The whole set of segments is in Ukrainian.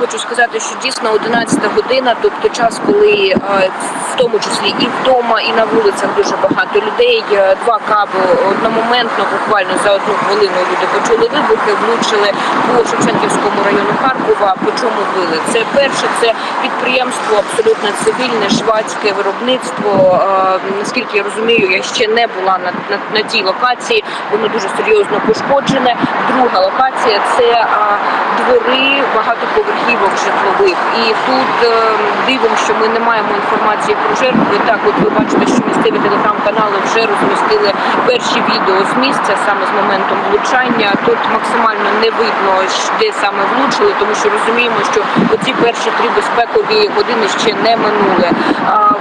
хочу сказати, що дійсно 11 година, тобто час, коли е, в тому числі і вдома, і на вулицях дуже багато людей. Е, Два каби одномоментно, буквально за одну хвилину люди почули вибухи, влучили по Шевченківському району Харкова. По чому били? Це перше, це підприємство абсолютно цивільне, швадське виробництво. Е, Наскільки я розумію, я ще не була на, на, на тій локації. Воно дуже серйозно пошкоджене. Друга локація це двори багатоповерхівок житлових. І тут е, дивом, що ми не маємо інформації про жертви. Так, от ви бачите, що місцеві телеграм-канали вже розмістили перші відео з місця саме з моментом влучання. Тут максимально не видно, де саме влучили, тому що розуміємо, що оці перші три безпекові години ще не минули.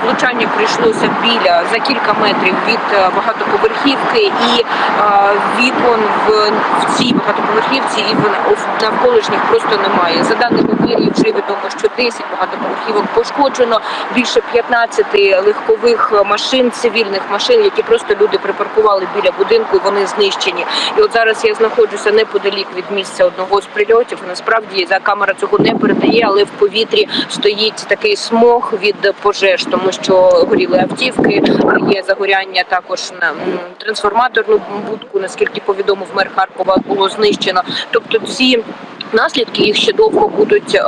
Влучання прийшлося біля за кілька метрів від е, багатоповерхівки і вікон в, в цій багатоповерхівці і в навколишніх просто немає. За даними мерії, вже відомо, що 10 багатоповерхівок пошкоджено, більше 15 легкових машин, цивільних машин, які просто люди припаркували біля будинку, і вони знищені. І от зараз я знаходжуся неподалік від місця одного з прильотів. Насправді за камера цього не передає, але в повітрі стоїть такий смог від пожеж, тому що горіли автівки, є загоряння також на трансформаторну будку. Наскільки повідомив мер Харкова, було знищено. Тобто ці наслідки їх ще довго будуть. е,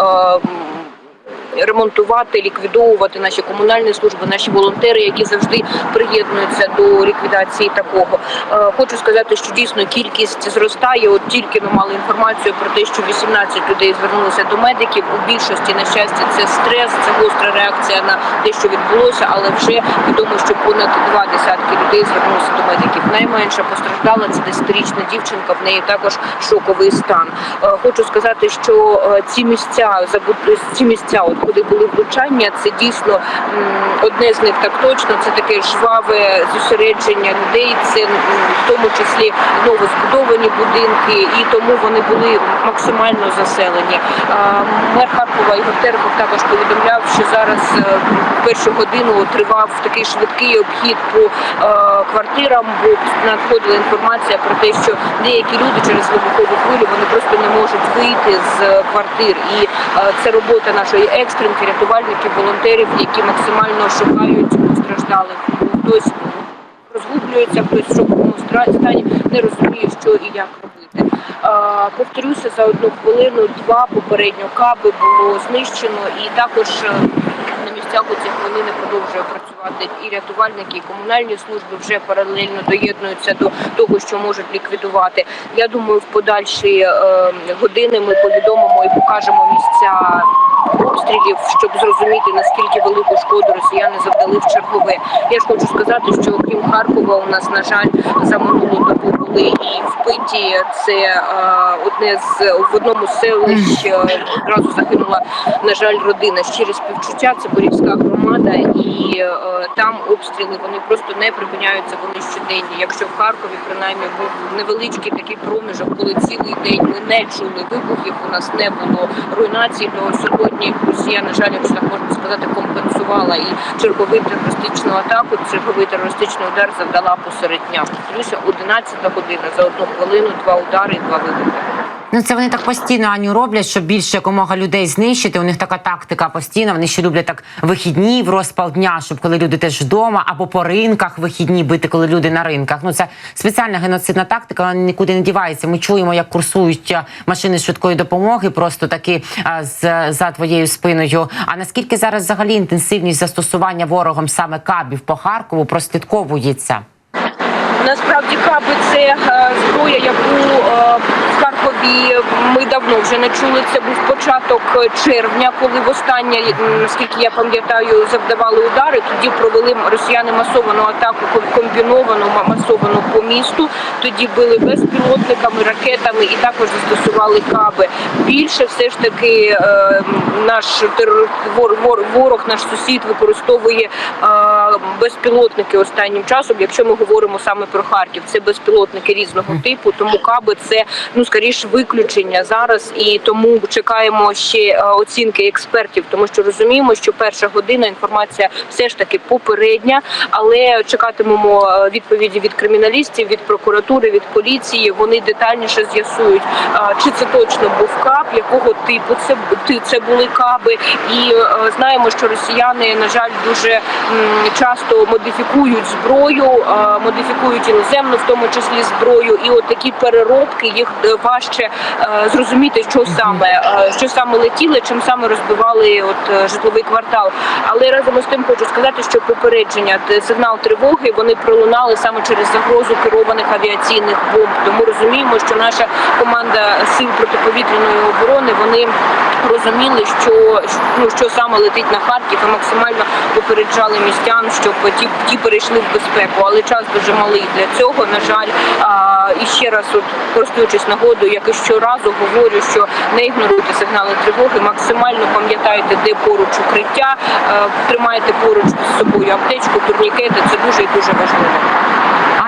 Ремонтувати, ліквідовувати наші комунальні служби, наші волонтери, які завжди приєднуються до ліквідації такого. Е, Хочу сказати, що дійсно кількість зростає. От тільки ми мали інформацію про те, що 18 людей звернулися до медиків. У більшості на щастя це стрес, це гостра реакція на те, що відбулося, але вже відомо, що понад два десятки людей звернулися до медиків. Найменша постраждала це 10-річна дівчинка. В неї також шоковий стан. Е, Хочу сказати, що е, ці місця забу- ці місця, от куди були влучання, це дійсно одне з них так точно. Це таке жваве зосередження людей. Це в тому числі новозбудовані будинки, і тому вони були максимально заселені. Мер Харкова Ігор Терехов також повідомляв, що зараз е, першу годину тривав такий швидкий обхід по е, квартирам, бо надходила інформація про те, що деякі люди через вибухову хвилю вони просто не можуть вийти з квартир. І е, це робота нашої екстренки, рятувальників, волонтерів, які максимально шукають постраждалих. Хтось розгублюється, хтось в шоковому стані, не розуміє, що і як робити. А, повторюся, за одну хвилину два попередньо каби було знищено, і також е, на місцях у ці хвилини продовжує працювати і рятувальники, і комунальні служби вже паралельно доєднуються до того, що можуть ліквідувати. Я думаю, в подальші е, години ми повідомимо і покажемо місця обстрілів, щоб зрозуміти наскільки велику шкоду росіяни завдали в чергове. Я ж хочу сказати, що окрім Харкова, у нас на жаль за минулу добу були і вбиті. Це а, одне з в одному з селищ е, одразу загинула на жаль родина. Щирі співчуття. Це Борівська громада, і е, там обстріли вони просто не припиняються. Вони щоденні. Якщо в Харкові принаймні був невеличкий такий проміжок, коли цілий день ми не чули вибухів, у нас не було руйнації, то сьогодні Росія, на жаль, якщо так можна сказати, компенсувала і черговий терористичну атаку, черговий терористичний удар завдала посеред дня. Повторюся, 11 година за одну хвилину, два удари і два вибухи. Ну це вони так постійно Аню роблять, щоб більше якомога людей знищити. У них така тактика постійна. Вони ще люблять так вихідні в розпал дня, щоб коли люди теж вдома або по ринках вихідні бити, коли люди на ринках. Ну це спеціальна геноцидна тактика. Вона нікуди не дівається. Ми чуємо, як курсують машини швидкої допомоги, просто таки а, з за твоєю спиною. А наскільки зараз взагалі інтенсивність застосування ворогом саме кабів по Харкову прослідковується? Насправді каби це е, зброя, яку е, в Харкові ми давно вже не чули. Це був початок червня, коли востаннє, м, наскільки я пам'ятаю, завдавали удари. Тоді провели росіяни масовану атаку комбіновану масовану по місту. Тоді били безпілотниками, ракетами і також застосували каби. Більше все ж таки е, наш терор, вор, вор, ворог, наш сусід використовує безпілотники останнім часом, якщо ми говоримо саме про Харків, це безпілотники різного типу. Тому каби це ну скоріш виключення зараз, і тому чекаємо ще е, оцінки експертів, тому що розуміємо, що перша година інформація все ж таки попередня, але чекатимемо е, відповіді від криміналістів, від прокуратури, від поліції. Вони детальніше з'ясують, е, чи це точно був каб, якого типу це це були каби, і знаємо, що росіяни на жаль дуже часто модифікують зброю, модифікують іноземну, в тому числі зброю, і от такі переробки їх е, важче е, зрозуміти, що саме е, що саме летіли, чим саме розбивали от житловий квартал. Але разом із тим хочу сказати, що попередження сигнал тривоги вони пролунали саме через загрозу керованих авіаційних бомб. Тому розуміємо, що наша команда сил протиповітряної оборони вони розуміли, що ну що саме летить на Харків, і максимально попереджали містян, щоб ті, ті перейшли в безпеку. Але час дуже малий для цього. На жаль, а, і ще раз, от користуючись нагодою, як і щоразу говорю, що не ігноруйте сигнали тривоги, максимально пам'ятайте, де поруч укриття, а, тримайте поруч з собою аптечку, турнікети. Це дуже і дуже важливо.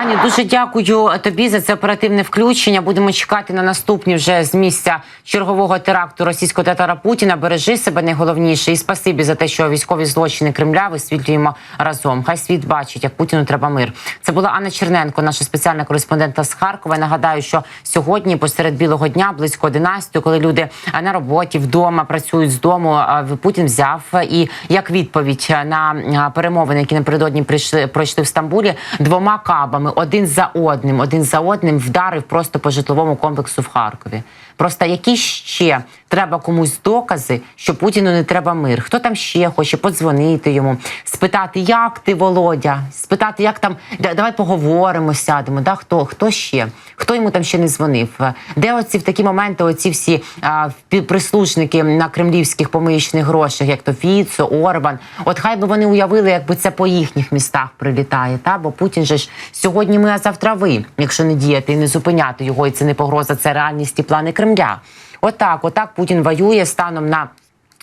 Аню, дуже дякую тобі за це оперативне включення. Будемо чекати на наступні вже з місця чергового теракту російського татара Путіна. Бережи себе найголовніше, і спасибі за те, що військові злочини Кремля висвітлюємо разом. Хай світ бачить, як Путіну треба мир. Це була Анна Черненко, наша спеціальна кореспондентка з Харкова. Я Нагадаю, що сьогодні, посеред білого дня, близько 11, коли люди а, на роботі вдома працюють з дому. в- Путін взяв і як відповідь на перемовини, які напередодні прийшли пройшли в Стамбулі, двома кабами один за одним, один за одним вдарив просто по житловому комплексу в Харкові. Просто які ще треба комусь докази, що Путіну не треба мир? Хто там ще хоче подзвонити йому, спитати, як ти, Володя, спитати, як там давай поговоримо, сядемо. Да, хто хто ще? Хто йому там ще не дзвонив? Де оці в такі моменти, оці всі а, прислужники на кремлівських помиючних грошах, як то Фіцо, Орбан? От хай би вони уявили, якби це по їхніх містах прилітає. Та бо Путін же ж сьогодні ми, а завтра ви, якщо не діяти і не зупиняти його, і це не погроза, це реальність і плани Кремля. Отак, отак Путін воює станом на.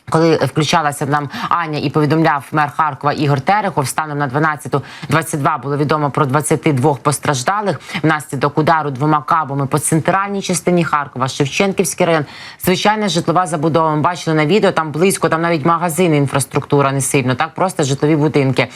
Коли включалася нам Аня і повідомляв мер Харкова Ігор Терехов, станом на 12.22 було відомо про 22 постраждалих внаслідок удару двома кабами по центральній частині Харкова, Шевченківський район. Звичайна житлова забудова. Ми бачили на відео. Там близько, там навіть магазини, інфраструктура не сильно. Так просто житлові будинки.